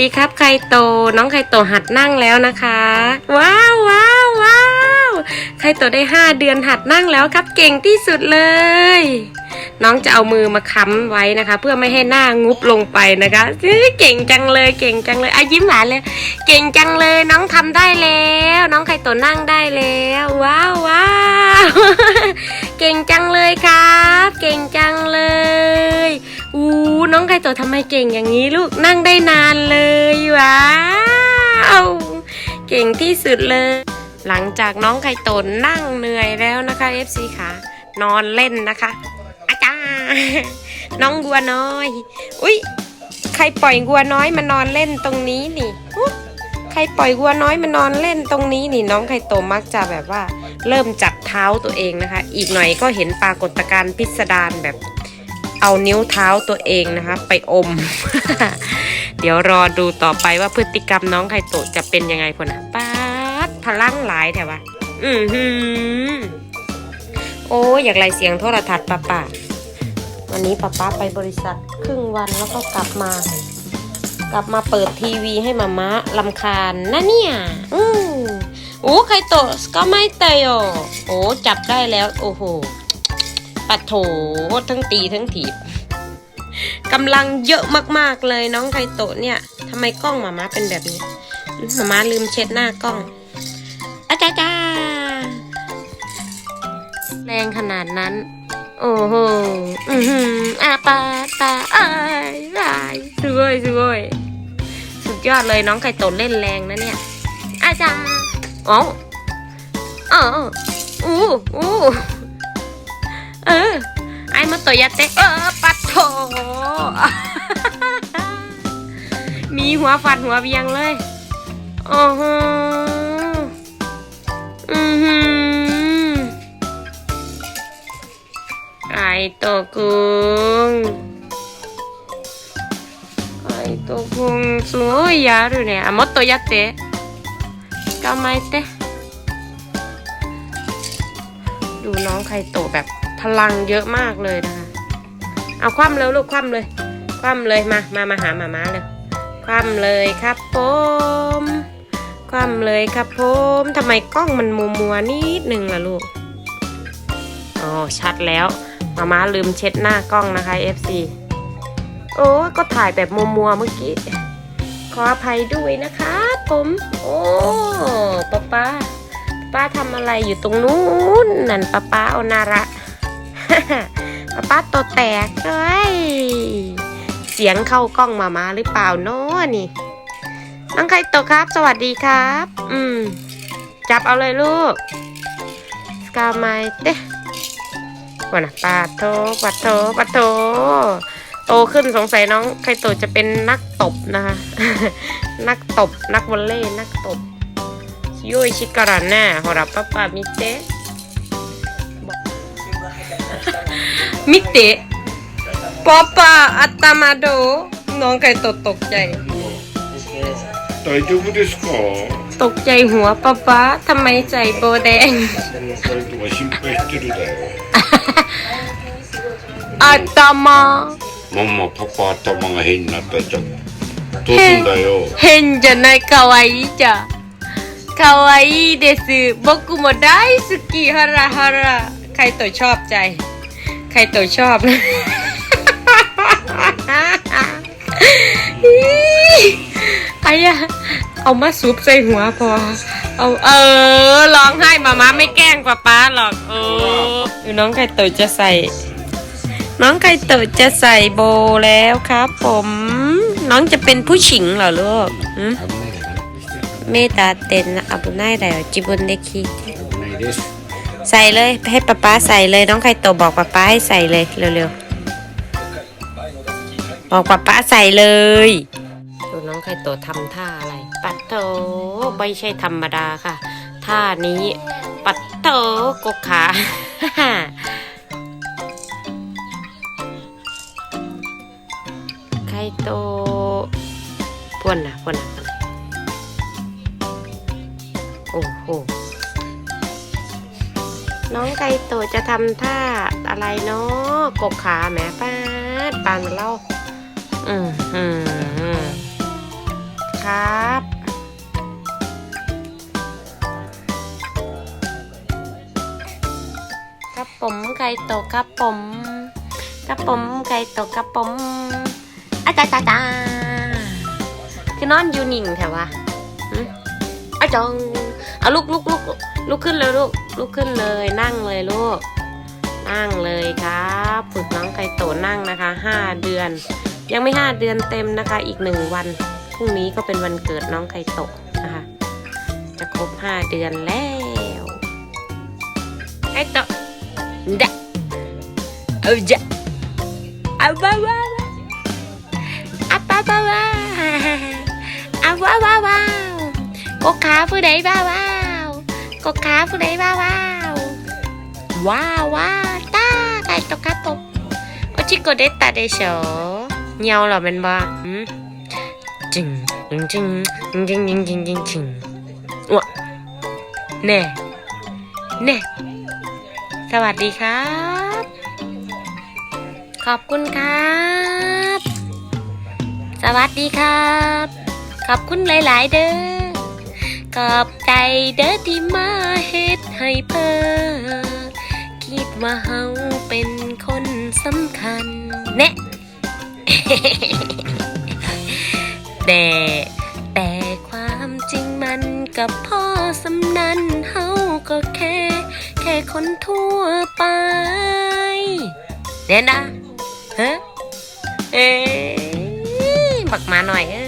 ดีครับไคโต น้องไคโตหัดนั่งแล้วนะคะ ว้าวว้าวว้าวไคโตได้ห้าเดือนหัดนั่งแล้วครับเก่งที่สุดเลย น้องจะเอามือมาค้ำไว้นะคะ เพื่อไม่ให้หน้างุบลงไปนะคะเก่งจังเลยเก่งจังเลยอะยิ้มหวานเลย เก่งจังเลยน้องทำได้แล้ว น้องไคโตนั่งได้แล้ว ว้าวว้าวเก่งจังเลยครับ เก่งจังเลย อู้น้องไคโตทำไมเก่งอย่างนี้ลูกนั่งได้นานเลยว้าวเก่งที่สุดเลย หลังจากน้องไคโตนั่งเหนื่อยแล้วนะคะ FC ค่ะ นอนเล่นนะคะ อาจารย์น้องวัวน้อย อุ้ยใครปล่อยวัวน้อยมานอนเล่นตรงนี้นี่ใครปล่อยวัวน้อยมานอนเล่นตรงนี้นี่น้องไคโตมักจะแบบว่า เริ่มจับเท้าตัวเองนะคะ อีกหน่อยก็เห็นปรากฏการณ์พิสดารแบบ เอานิ้วเท้าตัวเองนะคะ ไปอม เดี๋ยวรอดูต่อไปว่าพฤติกรรมน้องไคโตะจะเป็นยังไงคนนะป๊าดพลังหลายแถวะอือหือโอ้ยอยากไรเสียงโทรทัศน์ป้าป้าวันนี้ป้าป้าไปบริษัทครึ่งวันแล้วก็กลับมา กลับมาเปิดทีวีให้มาม้าลำคาญนะเนี่ยอืมโอ้ไคโตะก็ไม่เตยอโอ้จับได้แล้ว โอ้โห ปัดโถทั้งตีทั้งถีบกำลังเยอะมากๆเลยน้องไคโตะเนี่ยทำไมกล้องหมาม้าเป็นแบบนี้หมาม้าลืมเช็ดหน้ากล้องอาจาจ้าแรงขนาดนั้น โอ้โหอือหืออาปาตาอายอายสวยสวยสุดยอดเลยน้องไข่โตะเล่นแรงนะเนี่ย อาจารย์อ๋ออ๋ออู้อู้ เออ ไอ้มาตัวยาเตะเออปัดโถ มีหัวฟัดหัวเบียงเลย โอ้โหอือหือไก่ตัวกุงไก่ตัวกุงすごいやるねあもっとやって捕まえてดูน้องไคโตะแบบ พลังเยอะมากเลยนะคะ เอาคว่ำเร็วลูกคว่ำเลย คว่ำเลยมา มามาหาหมาม้าเลยคว่ำเลยครับผมคว่ำเลยครับผมทำไมกล้องมันมัวมัวๆนิดนึงล่ะลูกอ๋อชัดแล้วหมาม้าลืมเช็ดหน้ากล้องนะคะ FC โอ้ก็ถ่ายแบบมัวมัวๆเมื่อกี้ ขออภัยด้วยนะคะผม โอ้ป้าป้าป้าทำอะไรอยู่ตรงนู้นนั่นป้าป้าเอานาระ ป้าป้าตัวแตกเลยเสียงเข้ากล้องมามาหรือเปล่าเนาะนี่น้องไข่โตครับ สวัสดีครับ อืม จับเอาเลยลูกสกาไมเต้วันนะปาโทปาโทปาโทโตขึ้นสงสัยน้องไข่โตจะเป็นนักตบนะคะ นักตบ นักวอลเล่นักตบโยชิการันแน่หรับป้าป้ามิเตะ 強い力ねほらパパ見て見てパパ頭どうน้องไก่ตกตกใจ 大丈夫ですか ตกใจหัวป้าป้าทำไมใส่โบแดง 二人とも心配してるだよ 頭ママパパ頭が変になったじゃんどうすんだよ変じゃないかわいいじゃんかわいいです僕も大好きฮาราฮาราใครตัวชอบใจ ใ ใครตัวชอบนะไอ้ยะเอามาซุปใส่หัวพอ เอาเออร้องไห้มามาไม่แกล้งป้าป้าหรอกเออน้องไก่เต๋อจะใส่ น้องไก่เต๋อจะใส่โบแล้วครับผม น้องจะเป็นผู้ชิงเหรอลูกเม่ตาเต็นอาบุไยได้จิบุนเดคิ ใส่เลยให้ป๊าป๊าใส่เลยน้องไข่โตบอกป๊าป๊าให้ใส่เลยเร็วๆบอกป๊าป๊าใส่เลยดูน้องไข่โตทำท่าอะไร ปัดโตไม่ใช่ธรรมดาค่ะ ท่านี้ปัดโตกกขาไข่โตพวนนะพวนนะพวนนะโอ้โห น้องไก่โตจะทำท่าอะไรเนาะกกขาแหมป้าดปานมาเล่าอืมอืมครับ ครับผมไก่โตครับผมครับผมไก่โตครับผมอาจาจ้าจ้าคือนอนอยู่นิ่งแถววะหึอาจอง เอาลุกลุกลุกลุกขึ้นเลยลูกลุกขึ้นเลยนั่งเลยลูกนั่งเลยครับฝึกน้องไก่โตนั่งนะคะห้าเดือน ยังไม่ห้าเดือนเต็มนะคะ อีกหนึ่งวันพรุ่งนี้ก็เป็นวันเกิดน้องไก่โตนะคะ จะครบห้าเดือนแล้วไก่โตดะเอาจะเอาบ้าบ้าอาบ้าบ้าบ้าอาว้าวว้าวว้ากกขาผู้ใดบ้าว้า กดขาผู้ใดว้าวว้าวว้าวตาตายตกขาตกโอชิโกเดตาเดโชเงียวเหรอเป็นบ้าจริงจริงจริงจริงจริงจริงจริงวะแน่เน่สวัสดีครับ ขอบคุณครับ สวัสดีครับ ขอบคุณหลาย ๆ เด้อ ขอบใจเด้อที่มาเฮ็ดให้เพิ่นคิดว่าเฮาเป็นคนสำคัญ แน่แต่แต่ความจริงมันกับพ่อสำนันเฮาก็แค่ แค่คนทั่วไปเนี่ยนะเฮะเอ๊ะบักมาหน่อยเอ้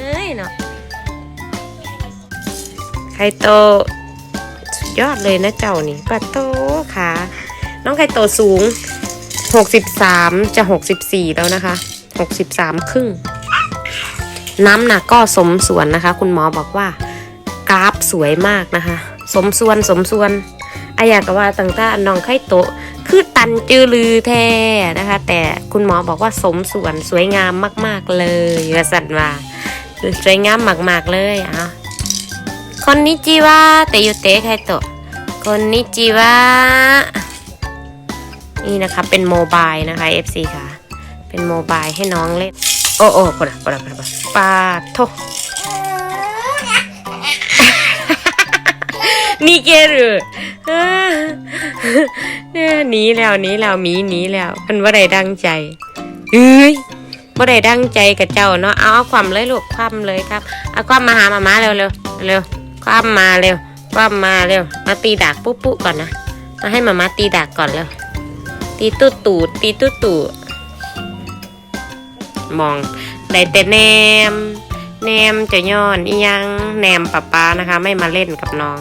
ไคโตสุดยอดเลยนะเจ้านี่ปะโตค่ะ น้องไคโตสูง 63 จะ 64 แล้วนะคะ 63 ครึ่ง น้ำหนักก็สมส่วนนะคะ คุณหมอบอกว่ากราฟสวยมากนะคะ สมส่วนสมส่วนอายากกว่าต่างๆน้องไคโตคือตันจือลือแท้นะคะ แต่คุณหมอบอกว่าสมส่วนสวยงามมาก ๆ เลยว่าสันว่าสวยงามมาก ๆ เลยอะ นนิจิวะเตยุเตะใครโตคนนิจิวะนี่นะคะเป็นโมบายนะคะ FC ค่ะ เป็นโมบายให้น้องเล่น โอ้โอ้ปะปะปะปะปาโทนี่เกลือเนี่ยหนีแล้วหนีแล้วมีหนีแล้วมันว่าได้ดังใจเอ้ยว่าได้ดังใจกับเจ้าเนาะเอาเอาความเลยลูกความเลยครับเอาความมาหามามาเร็วเร็วเร็ว ความมาเร็วความมาเร็ว มาตีดากปุ๊ปุ๊ก่อนนะ มาให้มามาตีดากก่อนเร็ว ตีตู้ตูดตีตู้ตูดมองได้แต่แนม แนมจะย้อนอียังแนมป้าป้านะคะ ไม่มาเล่นกับน้อง